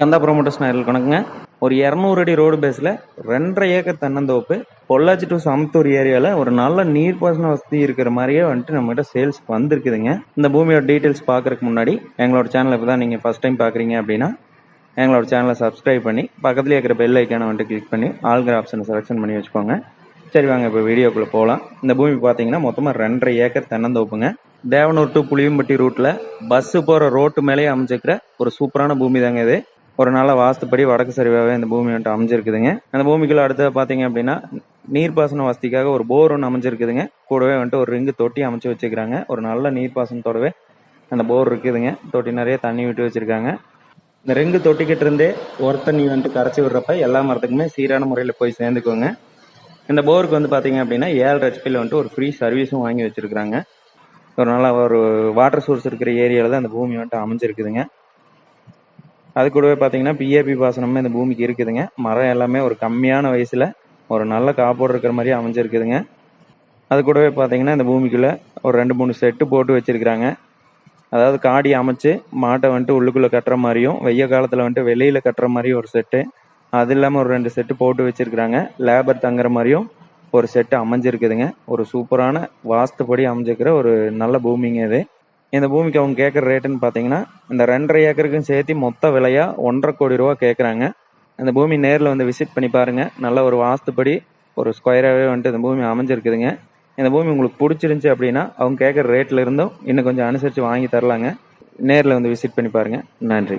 கந்தா promoters நேரில் கணக்குங்க ஒரு இரநூறு அடி ரோடு பேஸில் ரெண்டரை ஏக்கர் தென்னந்தோப்பு பொள்ளாச்சி டு சமத்தூர் ஏரியாவில் ஒரு நல்ல நீர்ப்பாசன வசதி இருக்கிற மாதிரியே வந்துட்டு நம்மகிட்ட சேல்ஸ் வந்திருக்குதுங்க. இந்த பூமியோட டீட்டெயில்ஸ் பார்க்கறதுக்கு முன்னாடி எங்களோட சேனலை இப்போ தான் நீங்கள் ஃபஸ்ட் டைம் பார்க்குறீங்க அப்படின்னா எங்களோட சேனலை சப்ஸ்கிரைப் பண்ணி பக்கத்துலேயே இருக்கிற பெல் ஐக்கானை வந்துட்டு கிளிக் பண்ணி ஆல்கிற ஆப்ஷனை செலெக்ஷன் பண்ணி வச்சுக்கோங்க. சரி வாங்க இப்போ வீடியோக்குள்ளே போகலாம் இந்த பூமி பார்த்தீங்கன்னா மொத்தமாக ரெண்டரை ஏக்கர் தென்னந்தோப்புங்க. தேவனூர் டு புளியம்பட்டி ரூட்டில் பஸ்ஸு போகிற ரோட்டு மேலேயே அமைச்சிருக்கிற ஒரு சூப்பரான பூமி தாங்க இது. ஒரு நல்ல வாஸ்துப்படி வடக்கு சரிவாகவே இந்த பூமி வந்துட்டு அமைஞ்சிருக்குதுங்க. அந்த பூமிக்குள்ள அடுத்து பார்த்தீங்க அப்படின்னா நீர்ப்பாசன வசதிக்காக ஒரு போர் ஒன்று அமைஞ்சிருக்குதுங்க. கூடவே வந்துட்டு ஒரு ரிங்கு தொட்டி அமைச்சு வச்சுக்கிறாங்க. ஒரு நல்ல நீர்ப்பாசனத்தோடவே அந்த போர் இருக்குதுங்க. தொட்டி நிறைய தண்ணி விட்டு வச்சுருக்காங்க. இந்த ரிங்கு தொட்டிக்கிட்டு இருந்தே ஒரு தண்ணி வந்துட்டு கரைச்சி விடுறப்ப எல்லா மரத்துக்குமே சீரான முறையில் போய் சேர்ந்துக்கோங்க. இந்த போருக்கு வந்து பார்த்தீங்க அப்படின்னா ஏழு ஹெச்பியில் வந்துட்டு ஒரு ஃப்ரீ சர்வீஸும் வாங்கி வச்சுருக்குறாங்க. ஒரு நல்ல ஒரு வாட்டர் சோர்ஸ் இருக்கிற ஏரியாவில் தான் அந்த பூமி வந்துட்டு அமைஞ்சிருக்குதுங்க. அது கூடவே பார்த்தீங்கன்னா பிஏபி பாசனமும் இந்த பூமிக்கு இருக்குதுங்க. மரம் எல்லாமே ஒரு கம்மியான வயசில் ஒரு நல்ல காப்போடு இருக்கிற மாதிரி அமைஞ்சிருக்குதுங்க. அது கூடவே பார்த்தீங்கன்னா இந்த பூமிக்குள்ளே ஒரு ரெண்டு மூணு செட்டு போட்டு வச்சிருக்கிறாங்க. அதாவது காடி அமைச்சு மாட்டை வந்துட்டு உள்ளுக்குள்ளே கட்டுற மாதிரியும் வெய்ய காலத்தில் வந்துட்டு வெளியில் கட்டுற மாதிரியும் ஒரு செட்டு. அது இல்லாமல் ஒரு ரெண்டு செட்டு போட்டு வச்சிருக்கிறாங்க. லேபர் தங்குற மாதிரியும் ஒரு செட்டு அமைஞ்சிருக்குதுங்க. ஒரு சூப்பரான வாஸ்துப்படி அமைஞ்சிருக்கிற ஒரு நல்ல பூமிங்க இது. இந்த பூமிக்கு அவங்க கேட்குற ரேட்டுன்னு பார்த்தீங்கன்னா இந்த ரெண்டரை ஏக்கருக்கும் சேர்த்து மொத்த விலையாக ஒன்றரை கோடி ரூபா கேட்குறாங்க இந்த பூமி நேரில் வந்து விசிட் பண்ணி பாருங்க. நல்ல ஒரு வாஸ்துப்படி ஒரு ஸ்கொயராகவே வந்துட்டு இந்த பூமி அமைஞ்சிருக்குதுங்க. இந்த பூமி உங்களுக்கு பிடிச்சிருந்துச்சி அப்படின்னா அவங்க கேட்குற ரேட்டில் இருந்தும் இன்னும் கொஞ்சம் அனுசரித்து வாங்கி தரலாங்க. நேரில் வந்து விசிட் பண்ணி பாருங்கள் நன்றி.